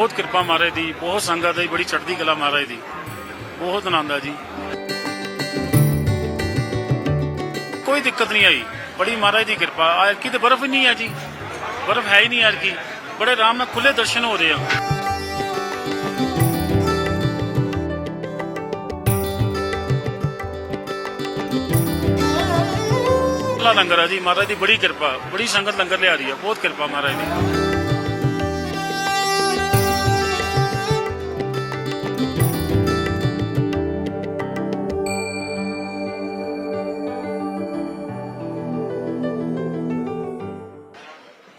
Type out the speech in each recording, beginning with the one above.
ਬਹੁਤ ਕਿਰਪਾ ਮਹਾਰਾਜ ਦੀ, ਬਹੁਤ ਸੰਗਤ ਦੀ ਬੜੀ ਚੜ੍ਹਦੀ ਕਲਾ ਮਹਾਰਾਜ ਦੀ। ਬਹੁਤ ਆਨੰਦ ਆ ਜੀ। ਕੋਈ ਦਿੱਕਤ ਨਹੀਂ ਆਈ। ਬੜੀ ਮਹਾਰਾਜ ਦੀ ਕਿਰਪਾ। ਆ ਕੀ ਬਰਫ਼ ਹੀ ਨਹੀਂ ਆ ਜੀ। ਬਰਫ਼ ਹੈ ਹੀ ਨਹੀਂ ਯਾਰ ਕੀ ਬੜੇ ਆਰਾਮ ਨਾਲ ਖੁੱਲੇ ਦਰਸ਼ਨ ਹੋ ਰਹੇ ਆ। ਲੰਗਰ ਆ ਜੀ। ਮਹਾਰਾਜ ਦੀ ਬੜੀ ਕਿਰਪਾ। ਬੜੀ ਸੰਗਤ ਲੰਗਰ ਲਿਆ ਰਹੀ ਆ। ਬਹੁਤ ਕਿਰਪਾ ਮਹਾਰਾਜ ਦੀ।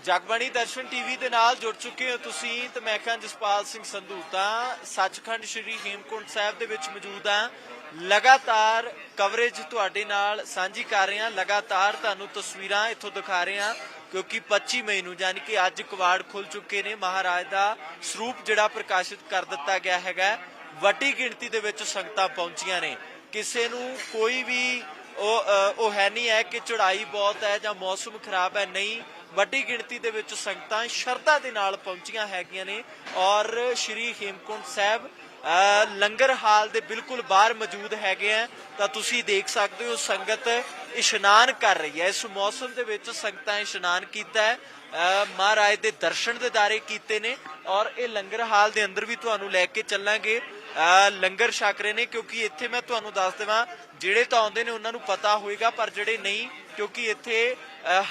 ਜਗਬਾਣੀ ਦਰਸ਼ਨ ਟੀਵੀ ਦੇ ਨਾਲ ਜੁੜ ਚੁੱਕੇ ਹੋ ਤੁਸੀਂ ਤੇ ਮੈਂ ਖਾਂ ਜਸਪਾਲ ਸਿੰਘ ਸੰਧੂ ਤਾਂ ਸੱਚਖੰਡ ਸ੍ਰੀ ਹੇਮਕੁੰਟ ਸਾਹਿਬ ਦੇ ਵਿੱਚ ਮੌਜੂਦ ਹਾਂ। ਲਗਾਤਾਰ ਕਵਰੇਜ ਤੁਹਾਡੇ ਨਾਲ ਸਾਂਝੀ ਕਰ ਰਹੇ ਹਾਂ ਲਗਾਤਾਰ ਤੁਹਾਨੂੰ ਤਸਵੀਰਾਂ ਇੱਥੋਂ ਦਿਖਾ ਰਹੇ ਹਾਂ ਕਿਉਂਕਿ 25 ਮਈ ਨੂੰ ਯਾਨੀ ਕਿ ਅੱਜ ਕਵਾੜ ਖੁੱਲ ਚੁੱਕੇ ਨੇ। ਮਹਾਰਾਜ ਦਾ ਸਰੂਪ ਜਿਹੜਾ ਪ੍ਰਕਾਸ਼ਿਤ ਕਰ ਦਿੱਤਾ ਗਿਆ ਹੈਗਾ। ਵੱਡੀ ਗਿਣਤੀ ਦੇ ਵਿੱਚ ਸੰਗਤਾਂ ਪਹੁੰਚੀਆਂ ਨੇ। ਕਿਸੇ ਨੂੰ ਕੋਈ ਵੀ ਉਹ ਉਹ ਹੈ ਨਹੀਂ ਹੈ ਕਿ ਚੜਾਈ ਬਹੁਤ ਹੈ ਜਾਂ ਮੌਸਮ ਖਰਾਬ ਹੈ, ਨਹੀਂ। ਵੱਡੀ ਗਿਣਤੀ ਦੇ ਵਿੱਚ ਸੰਗਤਾਂ ਸ਼ਰਧਾ ਦੇ ਨਾਲ ਪਹੁੰਚੀਆਂ ਹੈਗੀਆਂ ਨੇ ਔਰ ਸ਼੍ਰੀ ਹੇਮਕੁੰਟ ਸਾਹਿਬ ਲੰਗਰ ਹਾਲ ਦੇ ਬਿਲਕੁਲ ਬਾਹਰ ਮੌਜੂਦ ਹੈਗੇ ਆ ਤਾਂ ਤੁਸੀਂ ਦੇਖ ਸਕਦੇ ਹੋ ਸੰਗਤ ਇਸ਼ਨਾਨ ਕਰ ਰਹੀ ਹੈ। ਇਸ ਮੌਸਮ ਦੇ ਵਿੱਚ ਸੰਗਤਾਂ ਇਸ਼ਨਾਨ ਕੀਤਾ ਹੈ। ਮਹਾਰਾਜ ਦੇ ਦਰਸ਼ਨ ਦੇ ਦਿਦਾਰੇ ਕੀਤੇ ਨੇ ਔਰ ਇਹ ਲੰਗਰ ਹਾਲ ਦੇ ਅੰਦਰ ਵੀ ਤੁਹਾਨੂੰ ਲੈ ਕੇ ਚੱਲਾਂਗੇ। ਲੰਗਰ ਛਕ ਰਹੇ ਨੇ, ਕਿਉਂਕਿ ਇੱਥੇ ਮੈਂ ਤੁਹਾਨੂੰ ਦੱਸ ਦੇਵਾਂ, ਜਿਹੜੇ ਤਾਂ ਆਉਂਦੇ ਨੇ ਉਹਨਾਂ ਨੂੰ ਪਤਾ ਹੋਏਗਾ, ਪਰ ਜਿਹੜੇ ਨਹੀਂ, ਕਿਉਂਕਿ ਇੱਥੇ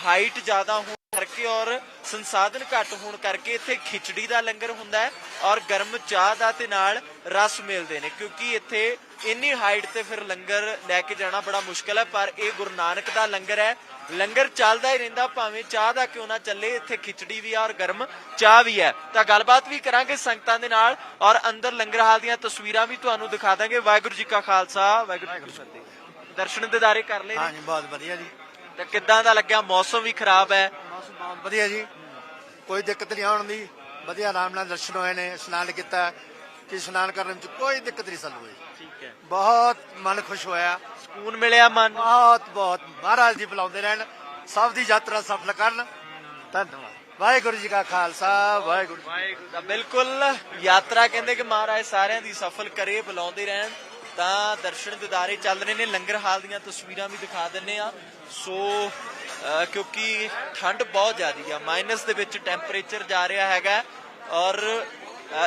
ਹਾਈਟ ਜ਼ਿਆਦਾ ਹੋਣ ਕਰਕੇ ਔਰ ਸੰਸਾਧਨ ਘੱਟ ਹੋਣ ਕਰਕੇ ਇੱਥੇ ਖਿਚੜੀ ਦਾ ਲੰਗਰ ਹੁੰਦਾ ਹੈ ਔਰ ਗਰਮ ਚਾਹ ਦਾ ਤੇ ਨਾਲ ਰਸ ਮਿਲਦੇ ਨੇ, ਕਿਉਂਕਿ ਇੱਥੇ ਇੰਨੀ ਹਾਈਟ ਤੇ ਫਿਰ ਲੰਗਰ ਲੈ ਕੇ ਜਾਣਾ ਬੜਾ ਮੁਸ਼ਕਲ ਹੈ, ਪਰ ਇਹ ਗੁਰੂ ਨਾਨਕ ਦਾ ਲੰਗਰ ਹੈ ਲੰਗਰ ਚੱਲਦਾ ਹੀ ਰਹਿੰਦਾ ਭਾਵੇਂ ਚਾਹ ਦਾ ਕਿਉਂ ਨਾ ਚੱਲੇ ਇੱਥੇ ਖਿਚੜੀ ਵੀ ਆ ਔਰ ਗਰਮ ਚਾਹ ਵੀ ਹੈ। ਤਾਂ ਗੱਲਬਾਤ ਵੀ ਕਰਾਂਗੇ ਸੰਗਤਾਂ ਦੇ ਨਾਲ ਔਰ ਅੰਦਰ ਲੰਗਰ ਹਾਲ ਦੀਆਂ ਤਸਵੀਰਾਂ ਵੀ ਤੁਹਾਨੂੰ ਦਿਖਾ ਦਾਂਗੇ। ਵਾਹਿਗੁਰੂ ਜੀ ਕਾ ਖਾਲਸਾ ਵਾਹਿਗੁਰੂ ਜੀ ਕੀ ਫਤਿਹ। ਦਰਸ਼ਨ ਦਿਦਾਰੇ ਕਰ ਲਏ? ਹਾਂਜੀ ਬਹੁਤ ਵਧੀਆ ਜੀ। ਤਾਂ ਕਿੱਦਾਂ ਦਾ ਲੱਗਿਆ? ਮੌਸਮ ਵੀ ਖਰਾਬ ਹੈ। ਮੌਸਮ ਬਹੁਤ ਵਧੀਆ ਜੀ। ਕੋਈ ਦਿੱਕਤ ਨਹੀਂ ਆਉਣ ਦੀ। ਵਧੀਆ ਆਰਾਮ ਨਾਲ ਦਰਸ਼ਨ ਹੋਏ ਨੇ ਇਸ਼ਨਾਨ ਕੀਤਾ। ਕਿ ਇਸ਼ਨਾਨ ਕਰਨ ਚ ਕੋਈ ਦਿੱਕਤ ਨਹੀਂ ਸਾਨੂੰ ਹੋਈ। ਠੀਕ ਹੈ। ਬਹੁਤ ਮਨ ਖੁਸ਼ ਹੋਇਆ। ਸਕੂਨ ਮਿਲਿਆ ਮਨ ਨੂੰ। ਬਹੁਤ ਬਹੁਤ। ਮਹਾਰਾਜ ਜੀ ਬੁਲਾਉਂਦੇ ਰਹਿਣ। ਸਭ ਦੀ ਯਾਤਰਾ ਸਫਲ ਕਰਨ। ਧੰਨਵਾਦ। ਵਾਹਿਗੁਰੂ ਜੀ ਕਾ ਖਾਲਸਾ ਵਾਹਿਗੁਰੂ ਜੀ ਵਾਹਿਗੁਰੂ ਦਾ ਬਿਲਕੁਲ। ਯਾਤਰਾ ਕਹਿੰਦੇ ਕਿ ਮਹਾਰਾਜ ਸਾਰਿਆਂ ਦੀ ਸਫਲ ਕਰੇ ਬੁਲਾਉਂਦੇ ਰਹਿਣ। ਤਾਂ ਦਰਸ਼ਨ ਦਿਦਾਰੇ ਚੱਲ ਰਹੇ ਨੇ। ਲੰਗਰ ਹਾਲ ਦੀਆਂ ਤਸਵੀਰਾਂ ਵੀ ਦਿਖਾ ਦਿੰਨੇ ਆ ਸੋ ਕਿਉਂਕਿ ਠੰਡ ਬਹੁਤ ਜ਼ਿਆਦੀ ਆ। ਮਾਈਨਸ ਦੇ ਵਿੱਚ ਟੈਂਪਰੇਚਰ ਜਾ ਰਿਹਾ ਹੈਗਾ। ਔਰ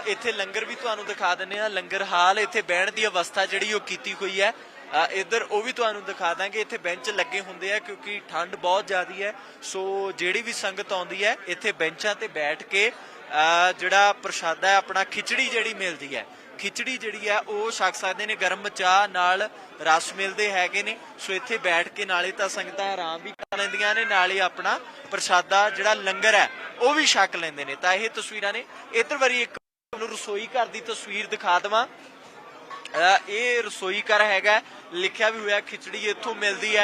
ਇੱਥੇ ਲੰਗਰ ਵੀ ਤੁਹਾਨੂੰ ਦਿਖਾ ਦਿੰਨੇ ਆ ਲੰਗਰ ਹਾਲ ਇੱਥੇ ਬਹਿਣ ਦੀ ਅਵਸਥਾ ਜਿਹੜੀ ਉਹ ਕੀਤੀ ਹੋਈ ਹੈ। ਅ, ਇੱਧਰ ਉਹ ਵੀ ਤੁਹਾਨੂੰ ਦਿਖਾ ਦਾਂਗੇ। ਇੱਥੇ ਬੈਂਚ ਲੱਗੇ ਹੁੰਦੇ ਆ ਕਿਉਂਕਿ ਠੰਡ ਬਹੁਤ ਜ਼ਿਆਦੀ ਹੈ। ਸੋ ਜਿਹੜੀ ਵੀ ਸੰਗਤ ਆਉਂਦੀ ਹੈ ਇੱਥੇ ਬੈਂਚਾਂ ਤੇ ਬੈਠ ਕੇ ਅ, ਜਿਹੜਾ ਪ੍ਰਸ਼ਾਦਾ ਹੈ ਆਪਣਾ ਖਿਚੜੀ ਜਿਹੜੀ ਮਿਲਦੀ ਹੈ। ਖਿਚੜੀ ਜਿਹੜੀ ਹੈ ਉਹ ਛਕ ਸਕਦੇ ਨੇ। ਗਰਮ ਚਾਹ ਨਾਲ ਰਸ ਮਿਲਦੇ ਹੈਗੇ ਨੇ। ਸੋ ਇੱਥੇ ਬੈਠ ਕੇ ਨਾਲੇ ਤਾਂ ਸੰਗਤਾਂ ਆਰਾਮ ਵੀ ਕਰ ਲੈਂਦੀਆਂ ਨੇ। ਨਾਲੇ ਆਪਣਾ ਪ੍ਰਸ਼ਾਦਾ ਜਿਹੜਾ ਲੰਗਰ ਹੈ ਉਹ ਵੀ ਛਕ ਲੈਂਦੇ ਨੇ। ਤਾਂ ਇਹ ਤਸਵੀਰਾਂ ਨੇ। ਇੱਧਰ ਵਾਰੀ ਇੱਕ ਤੁਹਾਨੂੰ ਰਸੋਈ ਘਰ ਦੀ ਤਸਵੀਰ ਦਿਖਾ ਦਵਾਂ। ਅ, ਇਹ ਰਸੋਈ ਘਰ ਹੈਗਾ ਲਿਖਿਆ ਵੀ ਹੋਇਆ ਖਿਚੜੀ ਇੱਥੋਂ ਮਿਲਦੀ ਹੈ।